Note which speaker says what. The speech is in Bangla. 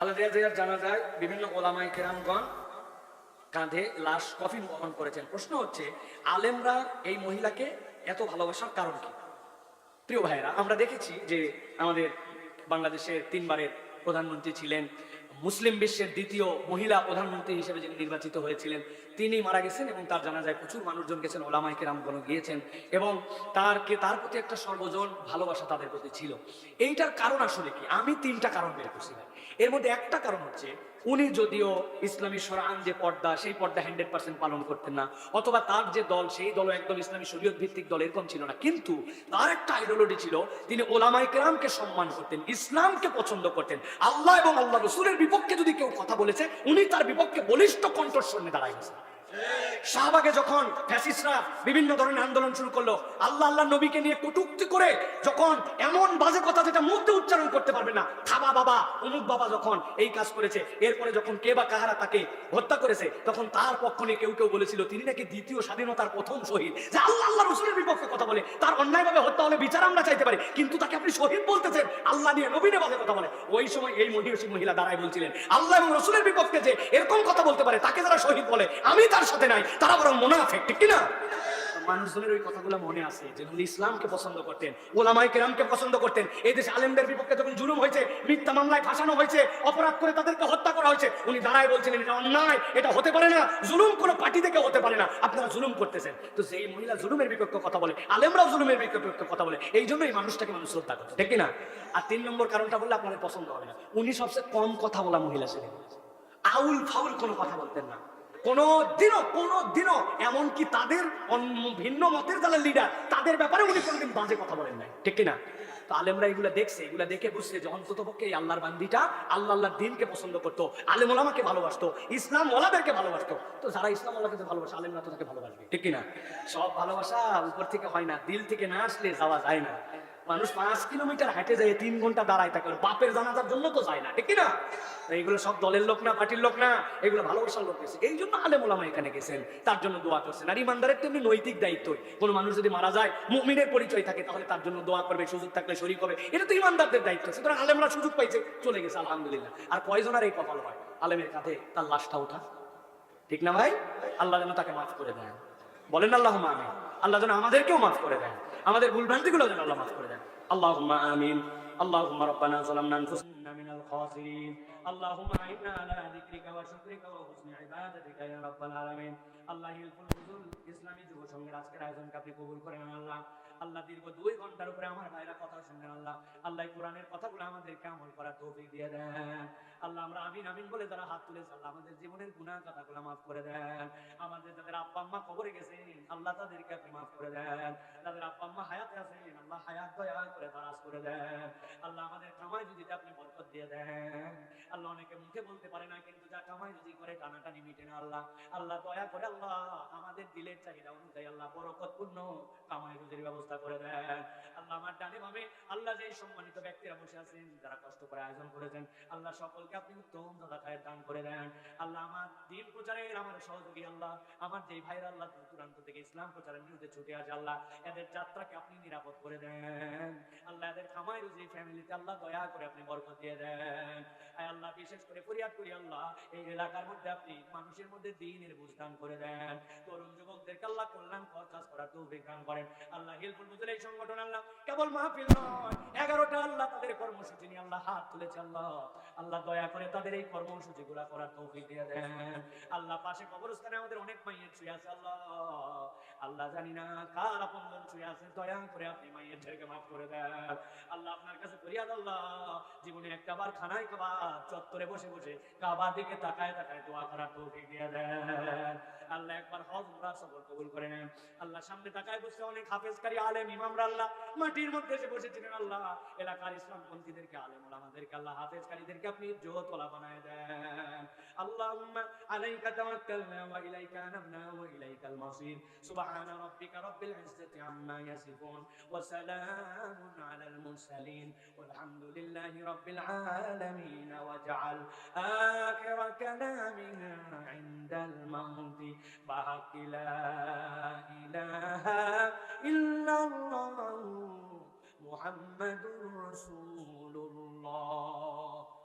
Speaker 1: জানা যায়, বিভিন্ন ওলামাই কেরামগণ কাঁধে লাশ কফিন বহন করেছেন। প্রশ্ন হচ্ছে, আলেমরা এই মহিলাকে এত ভালোবাসার কারণ কি? প্রিয় ভাইরা আমরা দেখেছি যে আমাদের বাংলাদেশের তিনবারের প্রধানমন্ত্রী ছিলেন মুসলিম বিশ্বের দ্বিতীয় মহিলা প্রধানমন্ত্রী হিসেবে যিনি নির্বাচিত হয়েছিলেন, তিনি মারা গেছেন এবং তার জানা যায় প্রচুর মানুষজন গেছেন ওলামাইকে রামগণ গিয়েছেন এবং তারকে তার প্রতি একটা সর্বজন ভালোবাসা তাদের প্রতি ছিল। এইটার কারণ আসলে কি? আমি তিনটা কারণ বের করছি এর মধ্যে একটা কারণ হচ্ছে উনি যদিও ইসলামী সরান যে পর্দা, সেই পর্দা হান্ড্রেড পার্সেন্ট পালন করতেন না, অথবা তার যে দল, সেই দলও একদম ইসলামী শরীয়ত ভিত্তিক দল এরকম ছিল না। কিন্তু তার একটা আইডিওলজি ছিল, তিনি ওলামাই কেরামকে সম্মান করতেন, ইসলামকে পছন্দ করতেন। আল্লাহ এবং আল্লাহ রসুলের বিপক্ষে যদি কেউ কথা বলেছে, উনি তার বিপক্ষে বলিষ্ঠ কণ্ঠস্বর নিয়ে দাঁড়াই গেছেন শাহবাগে যখন ফ্যাসিস্টরা বিভিন্ন ধরনের আন্দোলন শুরু করল, আল্লাহ আল্লাহ নবীকে নিয়ে কটুক্তি করে যখন এমন বাজে কথা যেটা মুখে উচ্চারণ করতে পারবে না খাবা বাবা, অমুক বাবা যখন এই কাজ করেছে, এরপরে যখন কে বা কাহারা তাকে হত্যা করেছে, তখন তার পক্ষ নিয়ে কেউ কেউ বলেছিল, তিনি নাকি দ্বিতীয় স্বাধীনতার প্রথম শহীদ। যে আল্লাহ আল্লাহ রসুলের বিপক্ষে কথা বলে, তার অন্যায়ভাবে হত্যা হলে বিচার আমরা চাইতে পারি, কিন্তু তাকে আপনি শহীদ বলতেছেন, আল্লাহ নিয়ে নবীনে বাজে কথা বলে। ওই সময় এই মহিলা দাঁড়ায় বলছিলেন, আল্লাহ এবং রসুলের বিপক্ষে যে এরকম কথা বলতে পারে, তাকে যারা শহীদ বলে, আমি তার সাথে নাই তারা বরং মোনাফেক ঠিক কিনা? মানুষজনের ওই কথাগুলো মনে আছে যে উনি ইসলামকে পছন্দ করতেন ওলামাই কেরামকে পছন্দ করতেন। এই দেশে আলেমদের বিপক্ষে যখন জুলুম হয়েছে মিথ্যা মামলায় ফাঁসানো হয়েছে অপরাধ করে তাদেরকে হত্যা করা হয়েছে উনি দাঁড়ায় বলছিলেন এটা অন্যায় এটা হতে পারে না জুলুম কোনো পার্টি থেকে হতে পারে না আপনারা জুলুম করতেছেন। তো সেই মহিলা জুলুমের বিপক্ষে কথা বলে আলেমরাও জুলুমের বিপক্ষে কথা বলে এই জন্যই মানুষটাকে মানুষ শ্রদ্ধা করছে ঠিক না আর তিন নম্বর কারণটা বললে আপনাদের পছন্দ হবে না। উনি সবচেয়ে কম কথা বলা মহিলা ছিলেন। আউল ফাউল কোনো কথা বলতেন না। কোনো দিনও কোনো দিনও এমনকি তাদের ভিন্ন মতের যারা লিডার তাদের ব্যাপারে উনি কোনোদিন বাজে কথা বলেন নাই। ঠিক কিনা? তো আলেমরা এগুলা দেখছে, এগুলা দেখে বুঝছে যে অন্তত পক্ষে এই আল্লাহর বান্দিটা আল্লাহ আল্লাহর দিনকে পছন্দ করতো, আলেম ওলামাকে ভালোবাসতো, ইসলাম ওলাদেরকে ভালোবাসতো। তো যারা ইসলাম ওলাকে ভালোবাসে, আলেমরা তো তাকে ভালোবাসবে। ঠিক কিনা? সব ভালোবাসা উপর থেকে হয় না, দিল থেকে না আসলে যাওয়া যায় না। মানুষ পাঁচ কিলোমিটার হেঁটে যায় তিন ঘণ্টা দাঁড়ায় থাকে বাপের জানাজার জন্য তো যায় না, ঠিক না এইগুলো সব দলের লোক না, পার্টির লোক না, এগুলো ভালোবাসার লোক গেছে। এই জন্য আলেম ওলামা এখানে গেছেন, তার জন্য দোয়া করছেন। আর ইমানদারের তেমনি নৈতিক দায়িত্ব। কোনো মানুষ যদি মারা যায়, মুমিনের পরিচয় থাকে, তাহলে তার জন্য দোয়া করবে, সুযোগ থাকলে শরীর হবে। এটা তো ইমানদারদের দায়িত্ব। সুতরাং আলেমরা সুযোগ পাইছে, চলে গেছে, আলহামদুলিল্লাহ। আর কয়জনের এই কপাল হয়? আলেমের কাঁধে তার লাশটা ওঠা। ঠিক না ভাই? আল্লাহ যেন তাকে মাফ করে দেন। বলেন আল্লাহ আমিন। আল্লাহ যেন আমাদেরকেও মাফ করে দেন। আমাদের ভুলভ্রান্তিগুলো যেন আল্লাহ মাফ করে দেন আল্লাহ আমিন اللهم ربنا ظلمنا انفسنا من الخاسرين اللهم اعنا على ذكرك وشكرك وحسن عبادتك يا رب العالمين আল্লাহ হিলফুল হুজুর ইসলামী যুব সংঘের আজকের আয়োজনকে আপনি কবুল করেন আল্লাহ আল্লাহ দীর্ঘ দুই ঘণ্টার উপরে আমার ভাইরা কথা শুনলেন আল্লাহ। আল্লাহ কোরআনের কথাগুলো আমাদেরকে আমল করার তৌফিক দিয়ে দেন। আল্লাহ আমরা আমিন আমিন বলে যারা হাত তুলেছে, আল্লাহ আমাদের জীবনের গুনাহ কথাগুলো মাফ করে দেন। আমাদের যাদের আব্বা আম্মা কবরে গেছেন, আল্লাহ তাদেরকে আপনি মাফ করে দেন। যাদের আব্বা আম্মা হায়াতে আছেন, আল্লাহ হায়াত দয়া করে দারাজ করে দেন। আল্লাহ আমাদের কামাই যদি আপনি বরকত দিয়ে দেন। আল্লাহ অনেকে মুখে বলতে পারে না, কিন্তু যা কামাই যদি করে টানাটানি মিটে না আল্লাহ। আল্লাহ দয়া করে আল্লাহ আমাদের দিলের চাহিদা অনুযায়ী আল্লাহ বরকতপূর্ণ কামাই রুজির ব্যবস্থা করে দেন। আল্লাহ আমার ডানে ভাবে আল্লাহ যে সম্মানিত ব্যক্তিরা বসে আছেন, যারা কষ্ট করে আয়োজন করেছেন, আল্লাহ সকলকে আপনি উত্তম দাদা খায়ের দান করে দেন। আল্লাহ আমার দিন প্রচারের আমার সহযোগী আল্লাহ, আমার যে ভাইরা আল্লাহ দূর দূরান্ত থেকে ইসলাম প্রচারের বিরুদ্ধে ছুটে আসে আল্লাহ, এদের যাত্রাকে আপনি নিরাপদ করে দেন। আল্লাহ এদের খামাই রুজি ফ্যামিলিতে আল্লাহ দয়া করে আপনি বরকত দিয়ে দেন। বিশেষ করে ফরিয়াদ করি আল্লাহ, এই এলাকার মধ্যে আপনি মানুষের মধ্যে দিনের বুঝদান করে দেন। তরুণ যুবকদেরকে আল্লাহ কল্যাণ কাজ করার তৌফিক দান করেন। আল্লাহ হিলফুল বুঝলে এই সংগঠন আল্লাহ কেবল মাহফিল নয়, এগারোটা আল্লাহ তাদের কর্মসূচি নিয়ে আল্লাহ হাত তুলেছে আল্লাহ। আল্লাহ দয়া করে তাদের এই কর্মসূচি গুলা করার তৌফিক দিয়ে দেন। আল্লাহ পাশে কবরস্থানে আমাদের অনেক মাইয়ের শুয়ে আছে আল্লাহ। আল্লাহ জানি না কার আপনজন শুয়ে আছে, দয়া করে আপনি মাইয়ের ছেলেকে মাফ করে দেন। আল্লাহ আপনার কাছে ফরিয়াদ আল্লাহ। জীবনে একটা বার খানায় কাবা চত্বরে বসে বসে কাবার দিকে তাকায় তাকায় দোয়া করার তৌফিক দিয়ে দেন। আল্লাহ একবার হজ উমরা সফর কবুল করে নেন। আল্লাহ সামনে তাকায় বসে অনেক হাফেজকারী আলেম, ইমামরা আল্লাহ মাটির মধ্যে এসে বসেছিলেন আল্লাহ। এলাকার ইসলামপন্থীদেরকে আলেম আমাদেরকে আল্লাহ হাফেজকারীদেরকে আপনি জোতলা বানায় দেন। আল্লাহুম্মা আলাইকা তাওয়াক্কালনা ওয়া ইলাইকা আনাবনা ওয়া ইলাইকাল মাসির। সুবহান রাব্বিকা রাব্বিল ইজ্জাতি আম্মা ইয়াসিফুন। ওয়া সালামুন المرسلين والحمد لله رب العالمين واجعل آخر كلامنا عند الموت. بحق لا إله إلا الله محمد رسول الله.